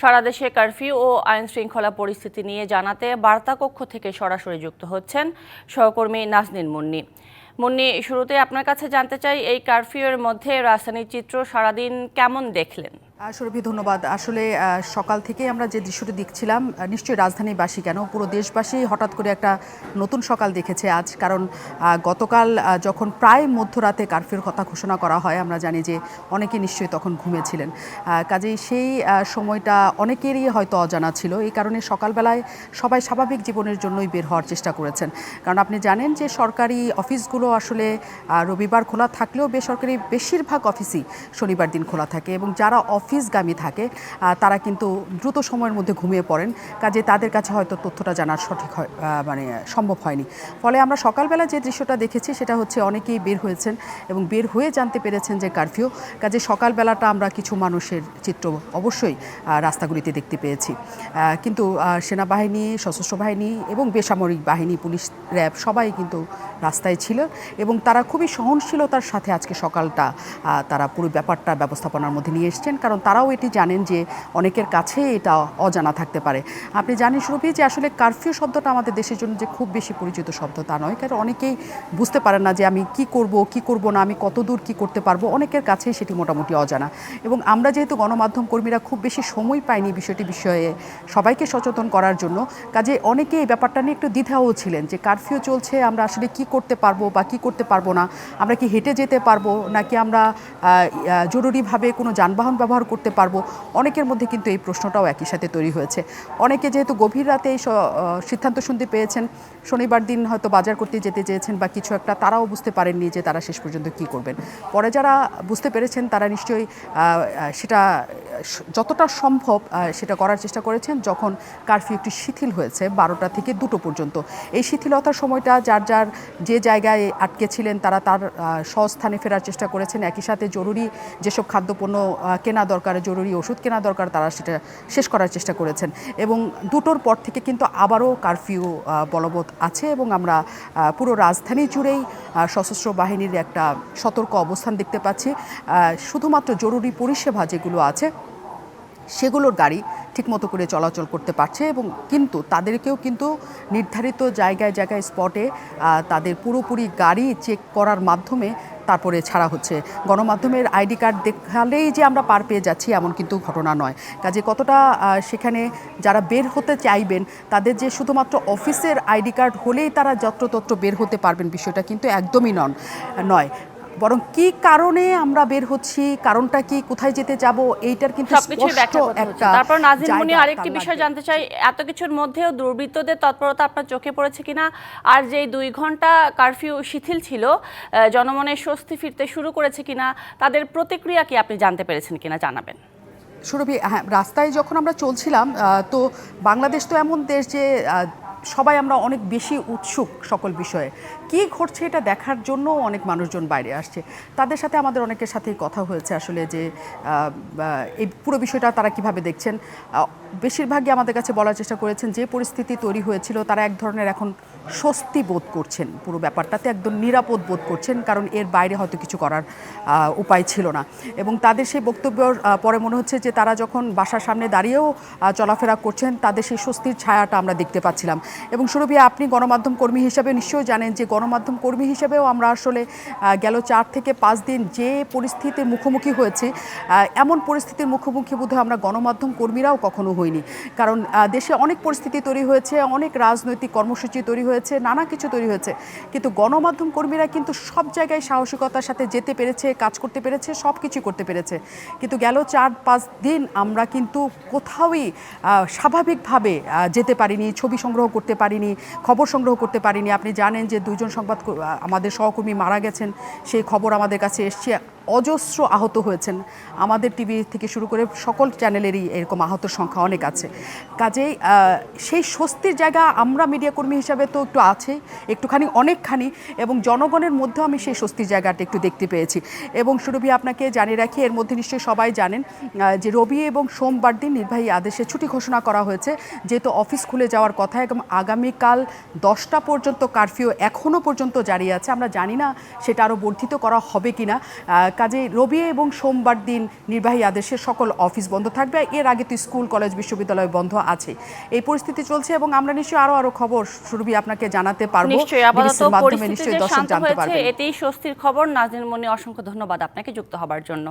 সারা দেশে কারফিউ ও আইন শৃঙ্খলা পরিস্থিতি নিয়ে জানাতে বার্তা কক্ষ থেকে সরাসরি যুক্ত হচ্ছেন সহকর্মী নাজনীন মুন্নি। মুন্নি, শুরুতে আপনার কাছে জানতে চাই, এই কারফিউয়ের মধ্যে রাজধানীর চিত্র সারাদিন কেমন দেখলেন? সুরভি ধন্যবাদ। আসলে সকাল থেকে আমরা যে দৃশ্যটি দেখছিলাম নিশ্চয়ই রাজধানীবাসী কেন? পুরো দেশবাসী হঠাৎ করে একটা নতুন সকাল দেখেছে আজ। কারণ গতকাল যখন প্রায় মধ্যরাতে কারফিউর কথা ঘোষণা করা হয়, আমরা জানি যে অনেকে নিশ্চয়ই তখন ঘুমিয়েছিলেন। কাজেই সেই সময়টা অনেকেরই হয়তো অজানা ছিল। এই কারণে সকালবেলায় সবাই স্বাভাবিক জীবনের জন্যই বের হওয়ার চেষ্টা করেছেন। কারণ আপনি জানেন যে সরকারি অফিসগুলো আসলে রবিবার খোলা থাকলেও বেসরকারি বেশিরভাগ অফিসই শনিবার দিন খোলা থাকে এবং যারা অফিসগামী থাকে তারা কিন্তু দ্রুত সময়ের মধ্যে ঘুমিয়ে পড়েন। কাজে তাদের কাছে হয়তো তথ্যটা জানার সঠিক হয় মানে সম্ভব হয়নি। ফলে আমরা সকালবেলা যে দৃশ্যটা দেখেছি, সেটা হচ্ছে অনেকেই বের হয়েছেন এবং বের হয়ে জানতে পেরেছেন যে কারফিউ। কাজে সকালবেলাটা আমরা কিছু মানুষের চিত্র অবশ্যই রাস্তাগুলিতে দেখতে পেয়েছি। কিন্তু সেনাবাহিনী, সশস্ত্র বাহিনী এবং বেসামরিক বাহিনী, পুলিশ, র্যাব সবাই কিন্তু রাস্তায় ছিল এবং তারা খুবই সহনশীলতার সাথে আজকে সকালটা তারা পুরো ব্যাপারটা, ব্যবস্থাপনার মধ্যে নিয়ে এসছেন। কারণ তারাও এটি জানেন যে অনেকের কাছে এটা অজানা থাকতে পারে। আপনি জানেন সুরভি, যে আসলে কারফিউ শব্দটা আমাদের দেশের জন্য যে খুব বেশি পরিচিত শব্দ তা নয়। কারণ অনেকেই বুঝতে পারেন না যে আমি কি করব কি করব না, আমি কত দূর কী করতে পারব। অনেকের কাছেই সেটি মোটামুটি অজানা। এবং আমরা যেহেতু গণমাধ্যম কর্মীরা খুব বেশি সময় পাইনি বিষয়টি বিষয়ে সবাইকে সচেতন করার জন্য, কাজে অনেকে এই ব্যাপারটা নিয়ে একটু দ্বিধাও ছিলেন যে কারফিউ চলছে, আমরা আসলে কি করতে পারব বা কি করতে পারব না? আমরা কি হেঁটে যেতে পারব? নাকি আমরা জরুরিভাবে কোনো যানবাহন ব্যবহার করতে পারব। অনেকের মধ্যে কিন্তু এই প্রশ্নটাও একই সাথে তৈরি হয়েছে। অনেকে যেহেতু গভীর রাতে এই সিদ্ধান্ত শুনতে পেয়েছেন, শনিবার দিন হয়তো বাজার করতে যেতে চেয়েছেন বা কিছু একটা, তারাও বুঝতে পারেননি যে তারা শেষ পর্যন্ত কি করবেন। পরে যারা বুঝতে পেরেছেন, তারা নিশ্চয়ই সেটা যতটা সম্ভব সেটা করার চেষ্টা করেছেন যখন কারফিউ একটি শিথিল হয়েছে বারোটা থেকে দুটো পর্যন্ত। এই শিথিলতার সময়টা যার যার যে জায়গায় আটকে ছিলেন তারা তার স্বস্থানে ফেরার চেষ্টা করেছেন। একই সাথে জরুরি যেসব খাদ্যপণ্য কেনা দরকার, জরুরি ওষুধ কেনা দরকার তারা সেটা শেষ করার চেষ্টা করেছেন। এবং দুটোর পর থেকে কিন্তু আবারও কারফিউ বলবৎ আছে এবং আমরা পুরো রাজধানী জুড়েই সশস্ত্র বাহিনীর একটা সতর্ক অবস্থান দেখতে পাচ্ছি। শুধুমাত্র জরুরি পরিষেবা যেগুলো আছে সেগুলোর গাড়ি ঠিকমতো করে চলাচল করতে পারছে এবং কিন্তু তাদেরকেও কিন্তু নির্ধারিত জায়গায় জায়গায় স্পটে তাদের পুরোপুরি গাড়ি চেক করার মাধ্যমে তারপরে ছাড়া হচ্ছে। গণমাধ্যমের আইডি কার্ড দেখালেই যে আমরা পার পেয়ে যাচ্ছি এমন কিন্তু ঘটনা নয়। কাজে কতটা সেখানে যারা বের হতে চাইবেন, তাদের যে শুধুমাত্র অফিসের আইডি কার্ড হলেই তারা যত্রতত্র বের হতে পারবেন বিষয়টা কিন্তু একদমই নন, নয়। বরং কি কারণে আমরা বের হচ্ছি কারণটা কি কোথায় যেতে যাব এইটার কিন্তু স্পষ্ট একটা তারপর নাজিম মুনি আরেকটি বিষয় জানতে চাই এত কিছুর মধ্যেও দুর্বৃত্তদের তৎপরতা আপনার চোখে পড়েছে কিনা? আর যেই দুই ঘণ্টা কারফিউ শিথিল ছিল জনমনে স্বস্তি ফিরতে শুরু করেছে কিনা তাদের প্রতিক্রিয়া কি আপনি জানতে পেরেছেন কিনা জানাবেন। সুরভি হ্যাঁ রাস্তায় যখন আমরা চলছিলাম তো বাংলাদেশ তো এমন দেশ যে সবাই আমরা অনেক বেশি উৎসুক সকল বিষয়ে। কি ঘটছে এটা দেখার জন্য অনেক মানুষজন বাইরে আসছে। তাদের সাথে আমাদের অনেকের সাথেই কথা হয়েছে আসলে যে এই পুরো বিষয়টা তারা কীভাবে দেখছেন। বেশিরভাগই আমাদের কাছে বলার চেষ্টা করেছেন যে পরিস্থিতি তৈরি হয়েছিল তারা এক ধরনের এখন স্বস্তি বোধ করছেন পুরো ব্যাপারটাতে একদম নিরাপদ বোধ করছেন কারণ এর বাইরে হয়তো কিছু করার উপায় ছিল না। এবং তাদের সেই বক্তব্যর আহ, পরে মনে হচ্ছে যে তারা যখন বাসার সামনে দাঁড়িয়েও চলাফেরা করছেন তাদের সেই স্বস্তির ছায়াটা আমরা দেখতে পাচ্ছিলাম। এবং সুরভি আপনি গণমাধ্যম কর্মী হিসেবে নিশ্চয়ই জানেন যে গণমাধ্যম কর্মী হিসেবেও আমরা আসলে গেল চার থেকে পাঁচ দিন যে পরিস্থিতির মুখোমুখি হয়েছে এমন পরিস্থিতির মুখোমুখি বোধহয় আমরা গণমাধ্যম কর্মীরাও কখনো হইনি। কারণ দেশে অনেক পরিস্থিতি তৈরি হয়েছে, অনেক রাজনৈতিক কর্মসূচি তৈরি হয়েছে, নানা কিছু তৈরি হয়েছে। কিন্তু গণমাধ্যম কর্মীরা কিন্তু সব জায়গায় সাহসিকতার সাথে যেতে পেরেছে, কাজ করতে পেরেছে, সব কিছু করতে পেরেছে। কিন্তু গেল চার পাঁচ দিন আমরা কিন্তু কোথাওই স্বাভাবিকভাবে যেতে পারিনি, ছবি সংগ্রহ করতে পারিনি, খবর সংগ্রহ করতে পারিনি। আপনি জানেন যে দুজন সংবাদ আমাদের সহকর্মী মারা গেছেন সেই খবর আমাদের কাছে এসছে। অজস্র আহত হয়েছেন। আমাদের টিভি থেকে শুরু করে সকল চ্যানেলেরই এরকম আহতর সংখ্যা অনেক আছে। কাজেই সেই স্বস্তির জায়গা আমরা মিডিয়া কর্মী হিসাবে তো একটু আছে একটুখানি, অনেকখানি, এবং জনগণের মধ্যেও আমি সেই স্বস্তির জায়গাটা একটু দেখতে পেয়েছি। এবং সুরভি, আপনাকে জানিয়ে রাখি, এর মধ্যে নিশ্চয়ই সবাই জানেন যে রবি এবং সোমবার দিন নির্বাহী আদেশে ছুটি ঘোষণা করা হয়েছে, যেহেতু অফিস খুলে যাওয়ার কথা, এবং আগামীকাল দশটা পর্যন্ত কারফিউ এখনও পর্যন্ত জারি আছে। আমরা জানি না সেটা আরও বর্ধিত করা হবে কি না কাজেই রবি এবং সোমবার দিন নির্বাহী আদেশে সকল অফিস বন্ধ থাকবে। এর আগে তো স্কুল কলেজ বিশ্ববিদ্যালয় বন্ধ আছে। এই পরিস্থিতি চলছে এবং আমরা নিশ্চয়ই আরও আরও খবর সুরভি আপনাকে জানাতে পারব। নিশ্চয়ই আপাতত মাধ্যমে পরিস্থিতি নিশ্চয়ই দর্শক জানতে পারবে এতেই স্বস্তির খবর। নাজিন মনি অসংখ্য ধন্যবাদ। আপনাকে যুক্ত হবার জন্য।